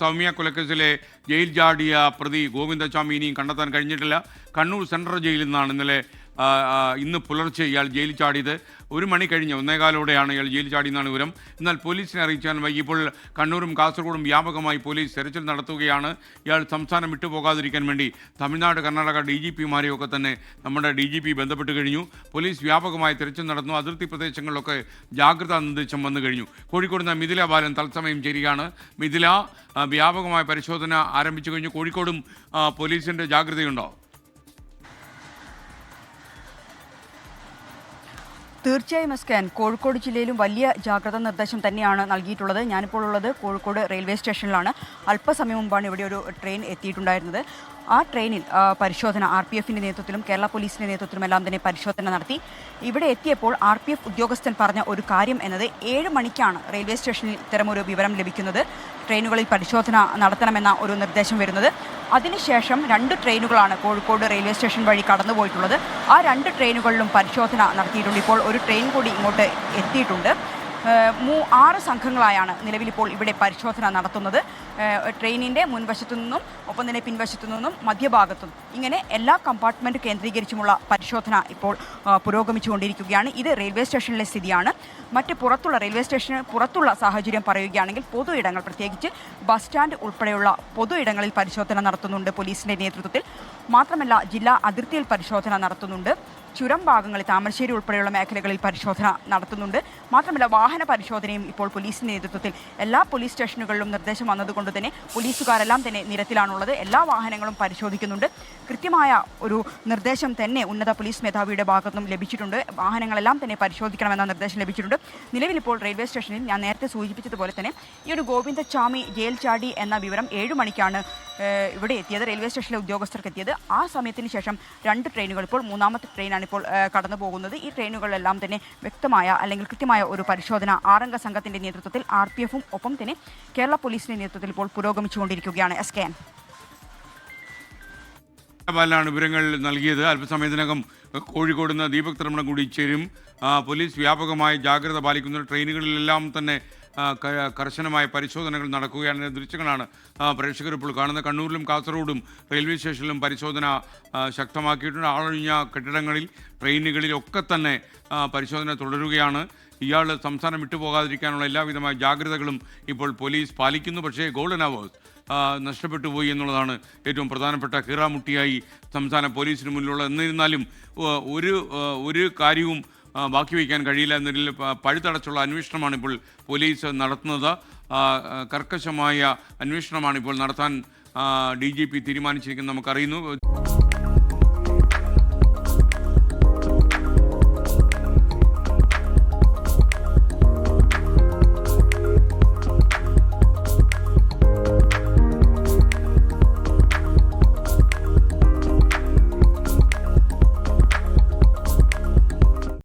Soumya കൊലക്കേസിലെ jail ജാടിയ പ്രതി ഗോവിന്ദസ്വാമി ഇനിയും കണ്ടെത്താൻ കഴിഞ്ഞിട്ടില്ല. കണ്ണൂർ സെൻട്രൽ ജയിലിൽ നിന്നാണ് ഇന്നലെ ഇന്ന് പുലർച്ചെ ഇയാൾ ജയിലിൽ ചാടിയത് ഒരു മണി കഴിഞ്ഞ് ഒന്നേകാലോടെയാണ് ഇയാൾ ജയിലിൽ ചാടിയെന്നാണ് വിവരം. എന്നാൽ പോലീസിനെ അറിയിച്ചാൽ വൈകിപ്പോൾ കണ്ണൂരും കാസർഗോഡും വ്യാപകമായി പോലീസ് തെരച്ചിൽ നടത്തുകയാണ് ഇയാൾ സംസ്ഥാനം വിട്ടുപോകാതിരിക്കാൻ വേണ്ടി. തമിഴ്നാട് കർണാടക ഡി ജി പിമാരെയൊക്കെ തന്നെ നമ്മുടെ ഡി ജി പി ബന്ധപ്പെട്ട് കഴിഞ്ഞു. പോലീസ് വ്യാപകമായി തെരച്ചിൽ നടന്നു അതിർത്തി പ്രദേശങ്ങളിലൊക്കെ ജാഗ്രതാ നിർദ്ദേശം വന്നു കഴിഞ്ഞു. കോഴിക്കോട് നിന്ന് മിഥില ബാലൻ തത്സമയം ചേരുകയാണ്. മിഥില വ്യാപകമായ പരിശോധന ആരംഭിച്ചു കഴിഞ്ഞു. കോഴിക്കോടും പോലീസിന്റെ ജാഗ്രതയുണ്ടോ? തീർച്ചയായും എസ്കാൻ കോഴിക്കോട് ജില്ലയിലും വലിയ ജാഗ്രതാ നിർദ്ദേശം തന്നെയാണ് നൽകിയിട്ടുള്ളത്. ഞാനിപ്പോൾ ഉള്ളത് കോഴിക്കോട് റെയിൽവേ സ്റ്റേഷനിലാണ്. അല്പസമയം മുമ്പാണ് ഇവിടെ ഒരു ട്രെയിൻ എത്തിയിട്ടുണ്ടായിരുന്നത്. ആ ട്രെയിനിൽ പരിശോധന ആർ പി എഫിന്റെ നേതൃത്വത്തിലും കേരള പോലീസിന്റെ നേതൃത്വത്തിലും എല്ലാം തന്നെ പരിശോധന നടത്തി. ഇവിടെ എത്തിയപ്പോൾ ആർ പി എഫ് ഉദ്യോഗസ്ഥൻ പറഞ്ഞ ഒരു കാര്യം എന്നത് ഏഴ് മണിക്കാണ് റെയിൽവേ സ്റ്റേഷനിൽ ഇത്തരമൊരു വിവരം ലഭിക്കുന്നത്. ട്രെയിനുകളിൽ പരിശോധന നടത്തണമെന്ന ഒരു നിർദ്ദേശം വരുന്നത്. അതിനുശേഷം രണ്ട് ട്രെയിനുകളാണ് കോഴിക്കോട് റെയിൽവേ സ്റ്റേഷൻ വഴി കടന്നുപോയിട്ടുള്ളത്. ആ രണ്ട് ട്രെയിനുകളിലും പരിശോധന നടത്തിയിട്ടുണ്ട്. ഇപ്പോൾ ഒരു ട്രെയിൻ കൂടി ഇങ്ങോട്ട് എത്തിയിട്ടുണ്ട്. മൂ ആറ് സംഘങ്ങളായാണ് നിലവിലിപ്പോൾ ഇവിടെ പരിശോധന നടത്തുന്നത്. ട്രെയിനിന്റെ മുൻവശത്തു നിന്നും ഒപ്പം തന്നെ പിൻവശത്തു നിന്നും മധ്യഭാഗത്തും. ഇങ്ങനെ എല്ലാ കമ്പാർട്ട്മെന്റ് കേന്ദ്രീകരിച്ചുമുള്ള പരിശോധന ഇപ്പോൾ പുരോഗമിച്ചുകൊണ്ടിരിക്കുകയാണ്. ഇത് റെയിൽവേ സ്റ്റേഷനിലെ സ്ഥിതിയാണ്. മറ്റ് പുറത്തുള്ള റെയിൽവേ സ്റ്റേഷന് പുറത്തുള്ള സാഹചര്യം പറയുകയാണെങ്കിൽ പൊതു ഇടങ്ങൾ പ്രത്യേകിച്ച് ബസ് സ്റ്റാൻഡ് ഉൾപ്പെടെയുള്ള പൊതു ഇടങ്ങളിൽ പരിശോധന നടത്തുന്നുണ്ട് പോലീസിന്റെ നേതൃത്വത്തിൽ. മാത്രമല്ല ജില്ലാ അതിർത്തിയിൽ പരിശോധന നടത്തുന്നുണ്ട്. ചുരം ഭാഗങ്ങളിൽ താമരശ്ശേരി ഉൾപ്പെടെയുള്ള മേഖലകളിൽ പരിശോധന നടത്തുന്നുണ്ട്. മാത്രമല്ല വാഹന പരിശോധനയും ഇപ്പോൾ പോലീസിന്റെ നേതൃത്വത്തിൽ എല്ലാ പോലീസ് സ്റ്റേഷനുകളിലും നിർദ്ദേശം വന്നതുകൊണ്ട് തന്നെ പോലീസുകാരെല്ലാം തന്നെ നിരത്തിലാണുള്ളത്. എല്ലാ വാഹനങ്ങളും പരിശോധിക്കുന്നുണ്ട്. കൃത്യമായ ഒരു നിർദ്ദേശം തന്നെ ഉന്നത പോലീസ് മേധാവിയുടെ ഭാഗത്തുനിന്നും ലഭിച്ചിട്ടുണ്ട്. വാഹനങ്ങളെല്ലാം തന്നെ പരിശോധിക്കണമെന്ന നിർദ്ദേശം ലഭിച്ചിട്ടുണ്ട്. നിലവിൽ ഇപ്പോൾ റെയിൽവേ സ്റ്റേഷനിൽ ഞാൻ നേരത്തെ സൂചിപ്പിച്ചതുപോലെ തന്നെ ഈ ഒരു ഗോവിന്ദച്ചാമി ജയിൽ ചാടി എന്ന വിവരം ഏഴ് മണിക്കാണ് ഇവിടെ എത്തിയത്. റെയിൽവേ സ്റ്റേഷനിലെ ഉദ്യോഗസ്ഥർക്ക് എത്തിയത്. ആ സമയത്തിന് ശേഷം രണ്ട് ട്രെയിനുകൾ ഇപ്പോൾ മൂന്നാമത്തെ ട്രെയിനാണ് ഇപ്പോൾ കടന്നു പോകുന്നത്. ഈ ട്രെയിനുകളിലെല്ലാം തന്നെ വ്യക്തമായ അല്ലെങ്കിൽ കൃത്യമായ ഒരു പരിശോധന ആറംഗ സംഘത്തിന്റെ നേതൃത്വത്തിൽ ആർ പി എഫും ഒപ്പം തന്നെ കേരള പോലീസിന്റെ നേതൃത്വത്തിൽ ഇപ്പോൾ പുരോഗമിച്ചുകൊണ്ടിരിക്കുകയാണ് എസ് കെ എൻ. ാണ് വിവരങ്ങൾ നൽകിയത്. അല്പസമയത്തിനകം കോഴിക്കോട് നിന്ന് ദീപക് ത്രമണം കൂടി ചേരും. പോലീസ് വ്യാപകമായി ജാഗ്രത പാലിക്കുന്ന ട്രെയിനുകളിലെല്ലാം തന്നെ കർശനമായ പരിശോധനകൾ നടക്കുകയാണ്. ദൃശ്യങ്ങളാണ് പ്രേക്ഷകർ ഇപ്പോൾ കാണുന്നത്. കണ്ണൂരിലും കാസർഗോഡും റെയിൽവേ സ്റ്റേഷനിലും പരിശോധന ശക്തമാക്കിയിട്ടുണ്ട്. ആളൊഴിഞ്ഞ കെട്ടിടങ്ങളിൽ ട്രെയിനുകളിലൊക്കെ തന്നെ പരിശോധന തുടരുകയാണ്. ഇയാൾ സംസ്ഥാനം വിട്ടുപോകാതിരിക്കാനുള്ള എല്ലാവിധമായ ജാഗ്രതകളും ഇപ്പോൾ പോലീസ് പാലിക്കുന്നു. പക്ഷേ ഗോൾഡൻ അവേഴ്സ് നഷ്ടപ്പെട്ടു പോയി എന്നുള്ളതാണ് ഏറ്റവും പ്രധാനപ്പെട്ട കീറാമുട്ടിയായി സംസ്ഥാന പോലീസിന് മുന്നിലുള്ള എന്നിരുന്നാലും ഒരു ഒരു കാര്യവും ബാക്കി വയ്ക്കാൻ കഴിയില്ല എന്നതിൽ പഴുതടച്ചുള്ള അന്വേഷണമാണ് ഇപ്പോൾ പോലീസ് നടത്തുന്നത്. കർക്കശമായ അന്വേഷണമാണ് ഇപ്പോൾ നടത്താൻ ഡി ജി പി തീരുമാനിച്ചിരിക്കുന്നത് നമുക്കറിയുന്നു.